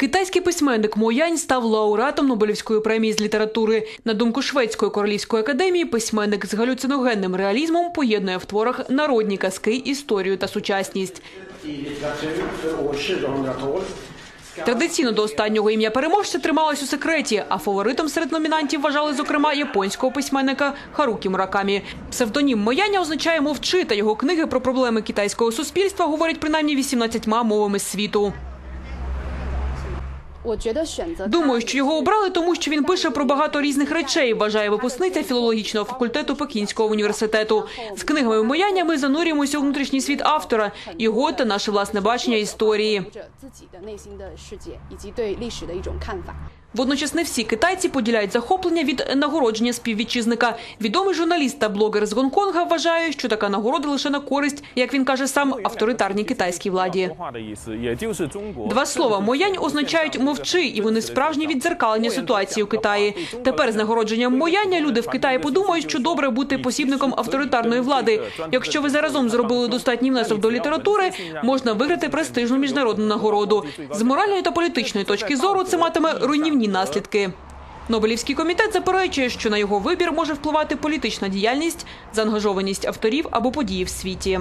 Китайський письменник Мо Янь став лауреатом Нобелівської премії з літератури. На думку шведської королівської академії, письменник з галюциногенним реалізмом поєднує в творах народні казки, історію та сучасність. i litteratur för år 2012 Традиційно до останнього ім'я переможця трималось у секреті, а фаворитом серед номінантів вважали, зокрема, японського письменника Харукі Муракамі. Псевдонім Мояня означає мовчи, та його книги про проблеми китайського суспільства говорять принаймні 18 мовами світу. Думаю, що його обрали, тому що він пише про багато різних речей. Вважає випускниця філологічного факультету Пекінського університету. З книгами Мояня ми занурюємося у внутрішній світ автора, його та наше власне бачення історії. Водночас не всі китайці поділяють захоплення від нагородження співвітчизника. Відомий журналіст та блогер з Гонконга вважає, що така нагорода лише на користь, як він каже сам, авторитарній китайській владі. Два слова моянь означають мовчи, і вони справжні віддзеркалення ситуації у Китаї. Тепер з нагородженням мояння люди в Китаї подумають, що добре бути посібником авторитарної влади. Якщо ви заразом зробили достатній внесок до літератури, можна виграти престижну міжнародну нагороду. З моральної та політичної точки зору це матиме руйнівні наслідки. Нобелівський комітет заперечує, що на його вибір може впливати політична діяльність, заангажованість авторів або події в світі.